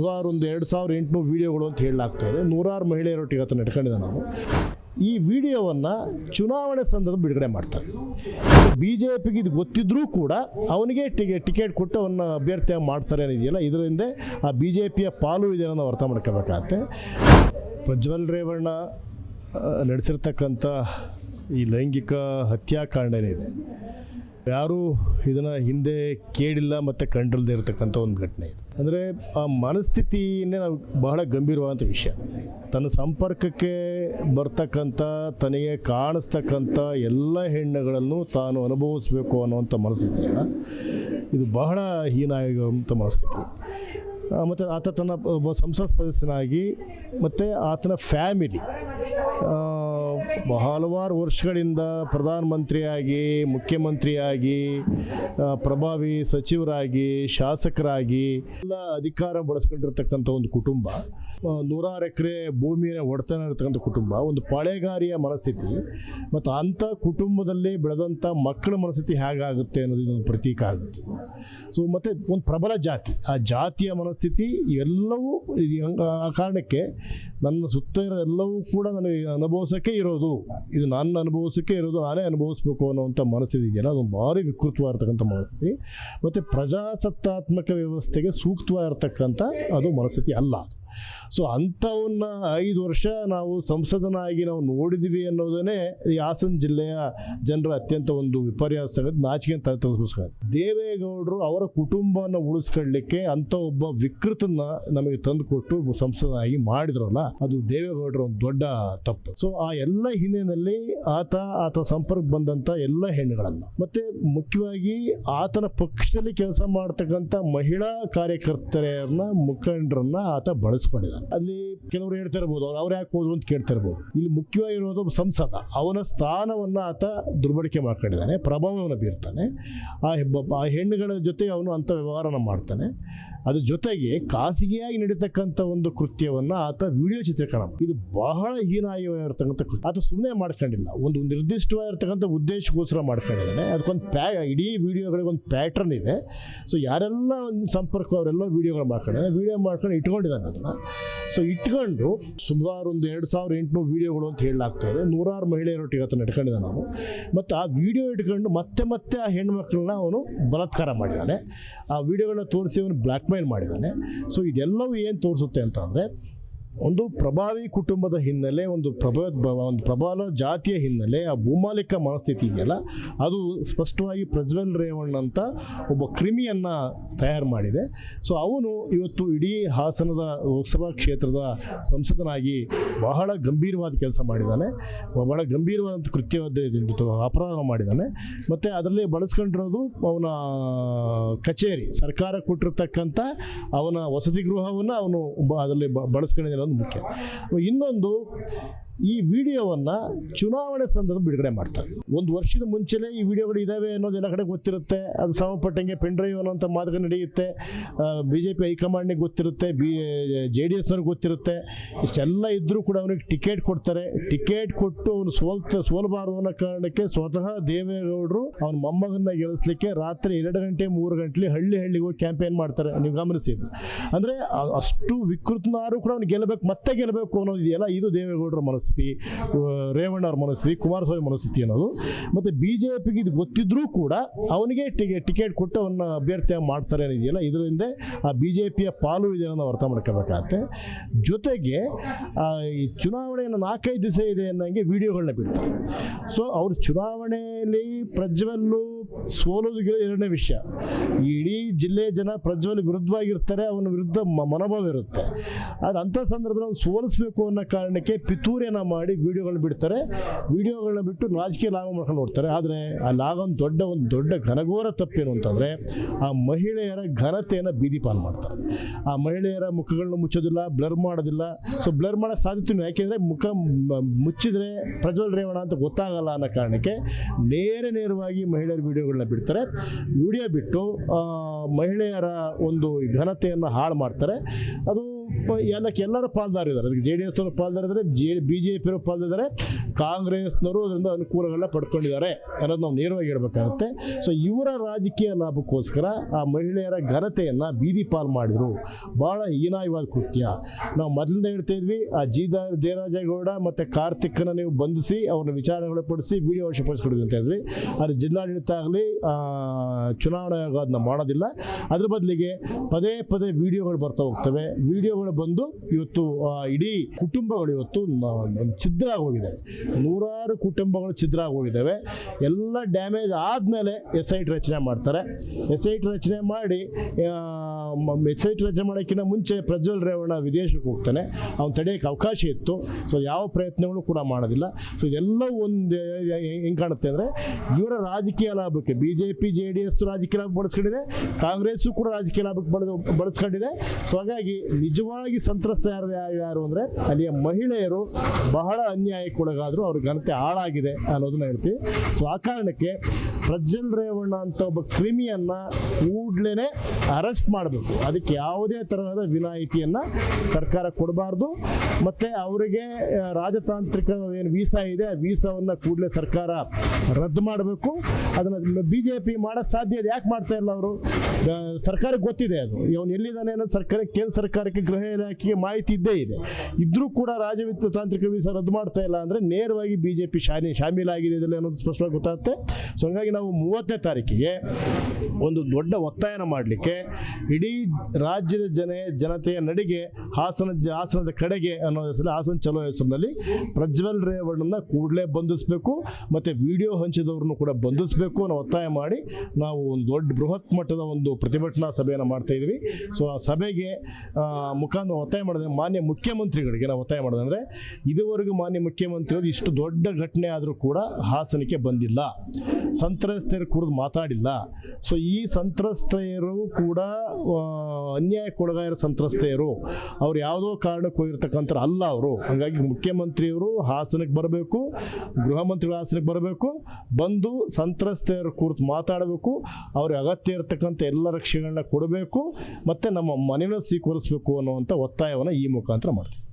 ಸುಮಾರು ಒಂದು ಎರಡು ಸಾವಿರ ಎಂಟುನೂರು ವಿಡಿಯೋಗಳು ಅಂತ ಹೇಳಲಾಗ್ತಾ ಇದೆ. ನೂರಾರು ಮಹಿಳೆಯರೊಟ್ಟಿಗೆ ಆತ ನಡ್ಕೊಂಡಿದ್ದೆ ನಾನು ಈ ವಿಡಿಯೋವನ್ನು ಚುನಾವಣೆ ಸಂದರ್ಭ ಬಿಡುಗಡೆ ಮಾಡ್ತಾರೆ. ಬಿ ಜೆ ಪಿಗೆ ಇದು ಗೊತ್ತಿದ್ರೂ ಕೂಡ ಅವನಿಗೆ ಟಿಕೆ ಟಿಕೆಟ್ ಕೊಟ್ಟು ಅವನ್ನ ಅಭ್ಯರ್ಥಿಯಾಗಿ ಮಾಡ್ತಾರೆ ಅನ್ನೋದಿದೆಯಲ್ಲ, ಇದರಿಂದ ಆ ಬಿ ಜೆ ಪಿಯ ಪಾಲು ಇದೆ ಅನ್ನೋ ಅರ್ಥ ಮಾಡ್ಕೋಬೇಕಾಗತ್ತೆ. ಪ್ರಜ್ವಲ್ ರೇವಣ್ಣ ನಡೆಸಿರ್ತಕ್ಕಂಥ ಈ ಲೈಂಗಿಕ ಹತ್ಯಾಕಾಂಡ ಏನಿದೆ ಯಾರೂ ಇದನ್ನು ಹಿಂದೆ ಕೇಳಿಲ್ಲ ಮತ್ತು ಕಂಡಿಲ್ಲದೆ ಇರತಕ್ಕಂಥ ಒಂದು ಘಟನೆ ಇದು. ಅಂದರೆ ಆ ಮನಸ್ಥಿತಿಯನ್ನೇ ನಾವು ಬಹಳ ಗಂಭೀರವಾದಂಥ ವಿಷಯ. ತನ್ನ ಸಂಪರ್ಕಕ್ಕೆ ಬರ್ತಕ್ಕಂಥ, ತನಗೆ ಕಾಣಿಸ್ತಕ್ಕಂಥ ಎಲ್ಲ ಹೆಣ್ಣುಗಳನ್ನು ತಾನು ಅನುಭವಿಸಬೇಕು ಅನ್ನುವಂಥ ಮನಸ್ಥಿತಿಯನ್ನು ಇದು ಬಹಳ ಹೀನಾಗಿರುವಂಥ ಮನಸ್ಥಿತಿ. ಮತ್ತು ಆತ ತನ್ನ ಒಬ್ಬ ಸಂಸತ್ ಸದಸ್ಯನಾಗಿ, ಮತ್ತು ಆತನ ಫ್ಯಾಮಿಲಿ ಹಲವಾರು ವರ್ಷಗಳಿಂದ ಪ್ರಧಾನಮಂತ್ರಿಯಾಗಿ, ಮುಖ್ಯಮಂತ್ರಿಯಾಗಿ ಪ್ರಭಾವಿ ಸಚಿವರಾಗಿ, ಶಾಸಕರಾಗಿ ಎಲ್ಲ ಅಧಿಕಾರ ಬಳಸ್ಕೊಂಡಿರ್ತಕ್ಕಂಥ ಒಂದು ಕುಟುಂಬ ನೂರಾರು ಎಕರೆ ಭೂಮಿಯ ಒಡೆತನ ಇರತಕ್ಕಂಥ ಕುಟುಂಬ, ಒಂದು ಪಾಳೆಗಾರಿಯ ಮನಸ್ಥಿತಿ, ಮತ್ತು ಅಂಥ ಕುಟುಂಬದಲ್ಲಿ ಬೆಳೆದಂಥ ಮಕ್ಕಳ ಮನಸ್ಥಿತಿ ಹೇಗಾಗುತ್ತೆ ಅನ್ನೋದು ಇದೊಂದು ಪ್ರತೀಕ ಆಗುತ್ತೆ. ಸೊ ಮತ್ತು ಒಂದು ಪ್ರಬಲ ಜಾತಿ, ಆ ಜಾತಿಯ ಮನಸ್ಥಿತಿ ಎಲ್ಲವೂ ಆ ಕಾರಣಕ್ಕೆ ನನ್ನ ಸುತ್ತ ಇರೋ ಎಲ್ಲವೂ ಕೂಡ ನನಗೆ ಅನುಭವಿಸೋಕ್ಕೆ ಇರೋದು. ಇದು ನನ್ನ ಅನುಭವಿಸೋಕ್ಕೆ ಇರೋದು, ನಾನೇ ಅನುಭವಿಸ್ಬೇಕು ಅನ್ನೋವಂಥ ಮನಸ್ಸಿದೆಯಲ್ಲ ಅದು ಭಾರಿ ವಿಕೃತವಾಗಿರ್ತಕ್ಕಂಥ ಮನಸ್ಥಿತಿ. ಮತ್ತು ಪ್ರಜಾಸತ್ತಾತ್ಮಕ ವ್ಯವಸ್ಥೆಗೆ ಸೂಕ್ತವಾಗಿರ್ತಕ್ಕಂಥ ಅದು ಮನಸ್ಥಿತಿ ಅಲ್ಲ ಸೊ ಅಂಥವನ್ನ ಐದು ವರ್ಷ ನಾವು ಸಂಸದನಾಗಿ ನಾವು ನೋಡಿದ್ವಿ ಅನ್ನೋದನ್ನೇ ಈ ಹಾಸನ ಜಿಲ್ಲೆಯ ಜನರ ಅತ್ಯಂತ ಒಂದು ವಿಪರ್ಯಾಸ ನಾಚಿಕೆ ಅಂತ ದೇವೇಗೌಡರು ಅವರ ಕುಟುಂಬನ ಉಳಿಸ್ಕೊಳ್ಳಿಕ್ಕೆ ಅಂಥ ಒಬ್ಬ ವಿಕೃತನ ನಮಗೆ ತಂದುಕೊಟ್ಟು ಸಂಸದನಾಗಿ ಮಾಡಿದ್ರಲ್ಲ, ಅದು ದೇವೇಗೌಡರ ಒಂದು ದೊಡ್ಡ ತಪ್ಪು. ಸೊ ಆ ಎಲ್ಲ ಹಿನ್ನೆಲೆಯಲ್ಲಿ ಆತ ಆತ ಸಂಪರ್ಕ ಬಂದಂಥ ಎಲ್ಲ ಹೆಣ್ಣುಗಳನ್ನು. ಮತ್ತೆ ಮುಖ್ಯವಾಗಿ ಆತನ ಪಕ್ಷದಲ್ಲಿ ಕೆಲಸ ಮಾಡ್ತಕ್ಕಂಥ ಮಹಿಳಾ ಕಾರ್ಯಕರ್ತರನ್ನ ಮುಖಂಡರನ್ನ ಆತ ಬಳಸ್ಕೊಂಡಿದ್ದಾನೆ ಅಲ್ಲಿ ಕೆಲವರು ಹೇಳ್ತಾ ಇರ್ಬೋದು ಅವ್ರು ಯಾಕೆ ಹೋದ್ರು ಅಂತ ಕೇಳ್ತಾ ಇರ್ಬೋದು ಇಲ್ಲಿ ಮುಖ್ಯವಾಗಿರೋದು ಸಂಸದ. ಅವನ ಸ್ಥಾನವನ್ನು ಆತ ದುರ್ಬಳಕೆ ಮಾಡ್ಕೊಂಡಿದ್ದಾನೆ, ಪ್ರಭಾವವನ್ನು ಬೀರ್ತಾನೆ. ಆ ಆ ಹೆಣ್ಣುಗಳ ಜೊತೆ ಅವನು ಅಂಥ ವ್ಯವಹಾರನ ಮಾಡ್ತಾನೆ. ಅದ್ರ ಜೊತೆಗೆ ಖಾಸಗಿಯಾಗಿ ನಡೀತಕ್ಕಂಥ ಒಂದು ಕೃತ್ಯವನ್ನು ಆತ ವಿಡಿಯೋ ಚಿತ್ರೀಕರಣ ಇದು ಬಹಳ ಹೀನಾಯವಾಗಿರ್ತಕ್ಕಂಥ ಕೃತ್ಯ. ಆತ ಸುಮ್ಮನೆ ಮಾಡ್ಕೊಂಡಿಲ್ಲ. ಒಂದು ನಿರ್ದಿಷ್ಟವಾಗಿರ್ತಕ್ಕಂಥ ಉದ್ದೇಶಕ್ಕೋಸ್ಕರ ಮಾಡ್ಕೊಂಡಿದ್ದಾನೆ. ಅದಕ್ಕೊಂದು ಪ್ಯಾ, ಇಡೀ ವಿಡಿಯೋಗಳಿಗೆ ಒಂದು ಪ್ಯಾಟ್ರನ್ ಇದೆ. ಸೊ ಯಾರೆಲ್ಲ ಒಂದು ಸಂಪರ್ಕ, ಅವರೆಲ್ಲ ವೀಡಿಯೋಗಳು ಮಾಡ್ಕೊಂಡಿದ್ದಾರೆ, ವೀಡಿಯೋ ಮಾಡ್ಕೊಂಡು ಇಟ್ಕೊಂಡಿದ್ದಾನೆ ಅದನ್ನು. ಸೊ ಇಟ್ಕೊಂಡು ಸುಮಾರು ಒಂದು ಎರಡು ಸಾವಿರ ಎಂಟುನೂರು ವೀಡಿಯೋಗಳು ಅಂತ ಹೇಳಲಾಗ್ತಾ ಇದೆ. ನೂರಾರು ಮಹಿಳೆಯರೊಟ್ಟಿಗೆ ಆತ ಇಟ್ಕೊಂಡಿದ್ದೆ ನಾನು ಮತ್ತು ಆ ವಿಡಿಯೋ ಇಟ್ಕೊಂಡು ಮತ್ತೆ ಮತ್ತೆ ಆ ಹೆಣ್ಮಕ್ಳನ್ನ ಅವನು ಬಲಾತ್ಕಾರ ಮಾಡಿದ್ದಾನೆ. ಆ ವಿಡಿಯೋಗಳನ್ನ ತೋರಿಸಿ ಅವನು ಬ್ಲ್ಯಾಕ್ ಮೇಲ್ ಮಾಡಿದ್ದಾನೆ. ಸೊ ಇದೆಲ್ಲವೂ ಏನು ತೋರಿಸುತ್ತೆ ಅಂತ ಅಂದರೆ ಒಂದು ಪ್ರಭಾವಿ ಕುಟುಂಬದ ಹಿನ್ನೆಲೆ, ಒಂದು ಪ್ರಭ, ಒಂದು ಪ್ರಬಲ ಜಾತಿಯ ಹಿನ್ನೆಲೆ, ಆ ಭೂಮಾಲಿಕ ಮನಸ್ಥಿತಿ ಇದೆಯಲ್ಲ, ಅದು ಸ್ಪಷ್ಟವಾಗಿ ಪ್ರಜ್ವಲ್ ರೇವಣ್ಣ ಅಂತ ಒಬ್ಬ ಕ್ರಿಮಿಯನ್ನು ತಯಾರು ಮಾಡಿದೆ. ಸೊ ಅವನು ಇವತ್ತು ಇಡೀ ಹಾಸನದ ಲೋಕಸಭಾ ಕ್ಷೇತ್ರದ ಸಂಸದನಾಗಿ ಬಹಳ ಗಂಭೀರವಾದ ಕೆಲಸ ಮಾಡಿದ್ದಾನೆ. ಬಹಳ ಗಂಭೀರವಾದಂಥ ಕೃತ್ಯವಾದ ಇದು ಅಪರಾಧ ಮಾಡಿದ್ದಾನೆ. ಮತ್ತು ಅದರಲ್ಲಿ ಬಳಸ್ಕೊಂಡಿರೋದು ಅವನ ಕಚೇರಿ, ಸರ್ಕಾರ ಕೊಟ್ಟಿರ್ತಕ್ಕಂಥ ಅವನ ವಸತಿ ಗೃಹವನ್ನು ಅವನು ಅದರಲ್ಲಿ ಬಳಸ್ಕೊಂಡಿದ್ದಾನೆ. ಅನ್ನೋದು ಮುಖ್ಯ. ಇನ್ನೊಂದು ಈ ವಿಡಿಯೋವನ್ನು ಚುನಾವಣೆ ಸಂದರ್ಭ ಬಿಡುಗಡೆ ಮಾಡ್ತಾರೆ. ಒಂದು ವರ್ಷದ ಮುಂಚೆನೇ ಈ ವಿಡಿಯೋಗಳು ಇದ್ದಾವೆ ಅನ್ನೋದು ಎಲ್ಲ ಕಡೆ ಗೊತ್ತಿರುತ್ತೆ. ಅದು ಸಂಬಂಧಪಟ್ಟಂಗೆ ಪೆನ್ ಡ್ರೈವ್ ಅನ್ನೋಂಥ ಮಾತುಗಳು ನಡೆಯುತ್ತೆ. ಬಿ ಜೆ ಪಿ ಹೈಕಮಾಂಡ್ನಿಗೆ ಗೊತ್ತಿರುತ್ತೆ, ಬಿ ಜೆ ಡಿ ಎಸ್ನವ್ರಿಗೆ ಗೊತ್ತಿರುತ್ತೆ. ಇಷ್ಟೆಲ್ಲ ಇದ್ದರೂ ಕೂಡ ಅವನಿಗೆ ಟಿಕೆಟ್ ಕೊಡ್ತಾರೆ. ಟಿಕೆಟ್ ಕೊಟ್ಟು ಅವನು ಸೋಲ್ತ, ಸೋಲಬಾರದು ಅನ್ನೋ ಕಾರಣಕ್ಕೆ ಸ್ವತಃ ದೇವೇಗೌಡರು ಅವನ ಮೊಮ್ಮಗನ್ನ ಗೆಲ್ಲಿಸ್ಲಿಕ್ಕೆ ರಾತ್ರಿ ಎರಡು ಗಂಟೆ, ಮೂರು ಗಂಟೆ ಹಳ್ಳಿ ಹಳ್ಳಿಗೆ ಹೋಗಿ ಕ್ಯಾಂಪೇನ್ ಮಾಡ್ತಾರೆ. ನೀವು ಗಮನಿಸಿ ಅಂದರೆ ಅಷ್ಟು ವಿಕೃತನಾರು ಕೂಡ ಅವ್ನು ಗೆಲ್ಲಬೇಕು, ಮತ್ತೆ ಗೆಲ್ಲಬೇಕು ಅನ್ನೋದಿದೆಯಲ್ಲ ಇದು ದೇವೇಗೌಡರ ಮನಸ್ಥಿತಿ ಅವ್ರ ಮನಸ್ಥಿತಿ, ಕುಮಾರಸ್ವಾಮಿ ಮನಸ್ಥಿತಿ ಅನ್ನೋದು. ಮತ್ತು ಬಿ ಜೆ ಪಿಗೆ ಇದು ಗೊತ್ತಿದ್ರೂ ಕೂಡ ಅವನಿಗೆ ಟಿಕೆ, ಟಿಕೆಟ್ ಕೊಟ್ಟು ಅವನ್ನ ಅಭ್ಯರ್ಥಿಯಾಗಿ ಮಾಡ್ತಾರೆ ಅನ್ನೋದಿದೆಯಲ್ಲ, ಇದರಿಂದ ಆ ಬಿ ಜೆ ಪಿಯ ಪಾಲು ಇದೆ ಅನ್ನೋ ಅರ್ಥ ಮಾಡ್ಕೋಬೇಕಾಗತ್ತೆ. ಜೊತೆಗೆ ಈ ಚುನಾವಣೆಯನ್ನು ನಾಲ್ಕೈದು ದಿವಸ ಇದೆ ಅನ್ನೋಂಗೆ ವಿಡಿಯೋಗಳನ್ನ ಬಿಡ್ತಾರೆ. ಸೊ ಅವ್ರ ಚುನಾವಣೆಯಲ್ಲಿ ಪ್ರಜ್ವಲ್ಲು ಸೋಲೋದು ಎರಡನೇ ವಿಷಯ. ಇಡೀ ಜಿಲ್ಲೆ ಜನ ಪ್ರಜ್ವಲ್ ವಿರುದ್ಧವಾಗಿರ್ತಾರೆ, ಅವನ ವಿರುದ್ಧ ಮನೋಭಾವ ಇರುತ್ತೆ. ಅದು ಅಂಥ ಸಂದರ್ಭದಲ್ಲಿ ಅವ್ನು ಸೋಲಿಸ್ಬೇಕು ಅನ್ನೋ ಕಾರಣಕ್ಕೆ ಪಿತೂರಿಯನ್ನು ಮಾಡಿ ವಿಡಿಯೋಗಳನ್ನ ಬಿಡ್ತಾರೆ. ವಿಡಿಯೋಗಳನ್ನ ಬಿಟ್ಟು ರಾಜಕೀಯ ಲಾಭ ಮಾಡ್ಕೊಂಡು ನೋಡ್ತಾರೆ ಆದರೆ ಆ ಲಾಭ ಒಂದು ದೊಡ್ಡ ಒಂದು ದೊಡ್ಡ ಘನಘೋರ ತಪ್ಪೇನು ಅಂತಂದರೆ ಆ ಮಹಿಳೆಯರ ಘನತೆಯನ್ನು ಬೀದಿಪಾಲು ಮಾಡ್ತಾರೆ. ಆ ಮಹಿಳೆಯರ ಮುಖಗಳನ್ನ ಮುಚ್ಚೋದಿಲ್ಲ, ಬ್ಲರ್ ಮಾಡೋದಿಲ್ಲ. ಸೊ ಬ್ಲರ್ ಮಾಡೋ ಸಾಧ್ಯತೆ ಯಾಕೆಂದರೆ ಮುಖ ಮುಚ್ಚಿದರೆ ಪ್ರಜ್ವಲ್ ರೇವಣ ಅಂತ ಗೊತ್ತಾಗಲ್ಲ ಅನ್ನೋ ಕಾರಣಕ್ಕೆ ನೇರ ನೇರವಾಗಿ ಮಹಿಳೆಯರ ವಿಡಿಯೋಗಳನ್ನ ಬಿಡ್ತಾರೆ. ವಿಡಿಯೋ ಬಿಟ್ಟು ಮಹಿಳೆಯರ ಒಂದು ಘನತೆಯನ್ನು ಹಾಳು ಮಾಡ್ತಾರೆ. ಅದು ಎಲ್ಲಕ್ಕೆ ಎಲ್ಲರೂ ಪಾಲ್ದಾರ ಇದ್ದಾರೆ. ಅದಕ್ಕೆ ಜೆ ಡಿ ಎಸ್ನವರು ಪಾಲ್ದಾರ ಇದ್ದಾರೆ. ಜೆ, ಬಿ ಜೆ ಪಿಯವರು ಪಾಲ್ದಿದ್ದಾರೆ ಕಾಂಗ್ರೆಸ್ನವರು ಅದರಿಂದ ಅನುಕೂಲಗಳನ್ನ ಪಡ್ಕೊಂಡಿದ್ದಾರೆ ಅನ್ನೋದು ನಾವು ನೇರವಾಗಿ ಹೇಳಬೇಕಾಗುತ್ತೆ. ಸೊ ಇವರ ರಾಜಕೀಯ ಲಾಭಕ್ಕೋಸ್ಕರ ಆ ಮಹಿಳೆಯರ ಘನತೆಯನ್ನು ಬೀದಿ ಪಾಲು ಮಾಡಿದರು. ಭಾಳ ಹೀನಾಯವಾದ ಕೃತ್ಯ. ನಾವು ಮೊದಲಿಂದ ಹೇಳ್ತಾ ಇದ್ವಿ, ಆ ಜೀದ ದೇವರಾಜೇಗೌಡ ಮತ್ತು ಕಾರ್ತಿಕ್ನ ನೀವು ಬಂಧಿಸಿ, ಅವ್ರನ್ನ ವಿಚಾರಣೆಗೊಳಪಡಿಸಿ ವಿಡಿಯೋ ವಶಪಡಿಸ್ಕೊಡಿದ್ವಿ ಅಂತ ಹೇಳಿದ್ವಿ. ಆದರೆ ಜಿಲ್ಲಾಡಳಿತ ಆಗಲಿ ಚುನಾವಣಾ ಆಯೋಗ ಅದನ್ನ ಮಾಡೋದಿಲ್ಲ. ಅದ್ರ ಬದಲಿಗೆ ಪದೇ ಪದೇ ವಿಡಿಯೋಗಳು ಬರ್ತಾ ಹೋಗ್ತವೆ. ವಿಡಿಯೋಗಳು ಬಂದು ಇವತ್ತು ಇಡೀ ಕುಟುಂಬಗಳು ಇವತ್ತು ಛಿದ್ರ ಆಗೋಗಿದೆ ನೂರಾರು ಕುಟುಂಬಗಳು ಛಿದ್ರ ಆಗೋಗಿದ್ದಾವೆ ಎಲ್ಲ ಡ್ಯಾಮೇಜ್ ಆದಮೇಲೆ ಎಸ್ ಐ ಟಿ ರಚನೆ ಮಾಡ್ತಾರೆ. ಎಸ್ ಐ ಟಿ ರಚನೆ ಮಾಡಿ ಎಸ್ ಐ ಟಿ ರಚನೆ ಮಾಡೋಕ್ಕಿಂತ ಮುಂಚೆ ಪ್ರಜ್ವಲ್ ರೇವಣ್ಣ ವಿದೇಶಕ್ಕೆ ಹೋಗ್ತಾನೆ. ಅವ್ನು ತಡೆಯೋಕ್ಕೆ ಅವಕಾಶ ಇತ್ತು. ಸೊ ಯಾವ ಪ್ರಯತ್ನಗಳು ಕೂಡ ಮಾಡೋದಿಲ್ಲ. ಸೊ ಇದೆಲ್ಲ ಒಂದು ಹೆಂಗೆ ಕಾಣುತ್ತೆ ಅಂದರೆ, ಇವರ ರಾಜಕೀಯ ಲಾಭಕ್ಕೆ B J P J D S ರಾಜಕೀಯ ಲಾಭ ಬಳಸ್ಕೊಂಡಿದೆ. ಕಾಂಗ್ರೆಸ್ಸು ಕೂಡ ರಾಜಕೀಯ ಲಾಭಕ್ಕೆ ಬಳಸ್ಕೊಂಡಿದೆ. ಸೊ ಹಾಗಾಗಿ ನಿಜವಾಗಿ ಸಂತ್ರಸ್ತ ಯಾರು ಯಾರು ಅಂದರೆ ಅಲ್ಲಿಯ ಮಹಿಳೆಯರು ಬಹಳ ಅನ್ಯಾಯಕ್ಕೊಳಗಾದರೂ, ಅವ್ರ ಘನತೆ ಹಾಳಾಗಿದೆ ಅನ್ನೋದನ್ನ ಹೇಳ್ತೀವಿ. ಸೊ ಆ ಕಾರಣಕ್ಕೆ ಪ್ರಜ್ವಲ್ ರೇವಣ್ಣ ಅಂತ ಒಬ್ಬ ಕ್ರಿಮಿಯನ್ನು ಕೂಡಲೇ ಅರೆಸ್ಟ್ ಮಾಡಬೇಕು. ಅದಕ್ಕೆ ಯಾವುದೇ ತರಹದ ವಿನಾಯಿತಿಯನ್ನು ಸರ್ಕಾರ ಕೊಡಬಾರ್ದು. ಮತ್ತು ಅವರಿಗೆ ರಾಜತಾಂತ್ರಿಕ ಏನು ವೀಸಾ ಇದೆ, ಆ ವೀಸಾವನ್ನು ಕೂಡಲೇ ಸರ್ಕಾರ ರದ್ದು ಮಾಡಬೇಕು. ಅದನ್ನು ಬಿ ಜೆ ಪಿ ಮಾಡೋಕ್ಕೆ ಸಾಧ್ಯ ಇದೆ. ಯಾಕೆ ಮಾಡ್ತಾ ಇಲ್ಲ ಅವರು? ಸರ್ಕಾರಕ್ಕೆ ಗೊತ್ತಿದೆ ಅದು. ಇವನು ಎಲ್ಲಿದ್ದಾನೆ ಅನ್ನೋದು ಸರ್ಕಾರ, ಕೇಂದ್ರ ಸರ್ಕಾರಕ್ಕೆ ಗೃಹ ಇಲಾಖೆಗೆ ಮಾಹಿತಿ ಇದ್ದೇ ಇದೆ. ಇದ್ರೂ ಕೂಡ ರಾಜವಿತ್ತ ತಾಂತ್ರಿಕ ವೀಸಾ ರದ್ದು ಮಾಡ್ತಾ ಇಲ್ಲ ಅಂದರೆ ನೇರವಾಗಿ ಬಿ ಜೆ ಪಿ ಶಾಮಿ ಶಾಮೀಲಾಗಿದೆ ಇದರಲ್ಲಿ ಅನ್ನೋದು ಸ್ಪಷ್ಟವಾಗಿ ಗೊತ್ತಾಗುತ್ತೆ. ಸೊ, ಹಂಗಾಗಿ ನಾವು ಮೂವತ್ತನೇ ತಾರೀಕಿಗೆ ಒಂದು ದೊಡ್ಡ ಒತ್ತಾಯನ ಮಾಡಲಿಕ್ಕೆ ಇಡೀ ರಾಜ್ಯದ ಜನ, ಜನತೆಯ ನಡಿಗೆ, ಹಾಸನ ಹಾಸನದ ಕಡೆಗೆ ಅನ್ನೋ ಹೆಸರು ಹಾಸನ ಚಲೋ ಹೆಸರಿನಲ್ಲಿ ಪ್ರಜ್ವಲ್ ರೇವಣ್ಣನ ಕೂಡಲೇ ಬಂಧಿಸಬೇಕು, ಮತ್ತು ವಿಡಿಯೋ ಹಂಚಿದವ್ರನ್ನು ಕೂಡ ಬಂಧಿಸಬೇಕು ಅನ್ನೋ ಒತ್ತಾಯ ಮಾಡಿ ನಾವು ಒಂದು ದೊಡ್ಡ ಬೃಹತ್ ಮಟ್ಟದ ಒಂದು ಪ್ರತಿಭಟನಾ ಸಭೆಯನ್ನು ಮಾಡ್ತಾ ಇದ್ವಿ. ಸೊ ಆ ಸಭೆಗೆ ಮುಖಾಂತರ ಒತ್ತಾಯ ಮಾಡಿದ್ರೆ ಮಾನ್ಯ ಮುಖ್ಯಮಂತ್ರಿಗಳಿಗೆ ನಾವು ಒತ್ತಾಯ ಮಾಡೋದಂದರೆ ಇದುವರೆಗೂ ಮಾನ್ಯ ಮುಖ್ಯಮಂತ್ರಿಗಳು ಇಷ್ಟು ದೊಡ್ಡ ಘಟನೆ ಆದರೂ ಕೂಡ ಹಾಸನಕ್ಕೆ ಬಂದಿಲ್ಲ. ಸಂತ್ರಸ್ತೆಯರ ಕುರಿತು ಮಾತಾಡಿಲ್ಲ. ಸೊ ಈ ಸಂತ್ರಸ್ತೆಯರು ಕೂಡ ಅನ್ಯಾಯ ಅನ್ಯಾಯಕ್ಕೊಳಗಾಗಿರೋ ಸಂತ್ರಸ್ತೆಯರು ಅವ್ರು ಯಾವುದೋ ಕಾರಣಕ್ಕೆ ಹೋಗಿರ್ತಕ್ಕಂಥ ಅಲ್ಲ ಅವರು. ಹಾಗಾಗಿ ಮುಖ್ಯಮಂತ್ರಿಯವರು ಹಾಸನಕ್ಕೆ ಬರಬೇಕು, ಗೃಹ ಮಂತ್ರಿಗಳು ಹಾಸನಕ್ಕೆ ಬರಬೇಕು, ಬಂದು ಸಂತ್ರಸ್ತೆಯರ ಕುರಿತು ಮಾತಾಡಬೇಕು, ಅವ್ರಿಗೆ ಅಗತ್ಯ ಇರತಕ್ಕಂಥ ಎಲ್ಲ ರಕ್ಷೆಗಳನ್ನ ಕೊಡಬೇಕು, ಮತ್ತು ನಮ್ಮ ಮನೆಯನ್ನು ಸ್ವೀಕರಿಸಬೇಕು ಅನ್ನುವಂಥ ಒತ್ತಾಯವನ್ನು ಈ ಮುಖಾಂತರ ಮಾಡ್ತೀವಿ.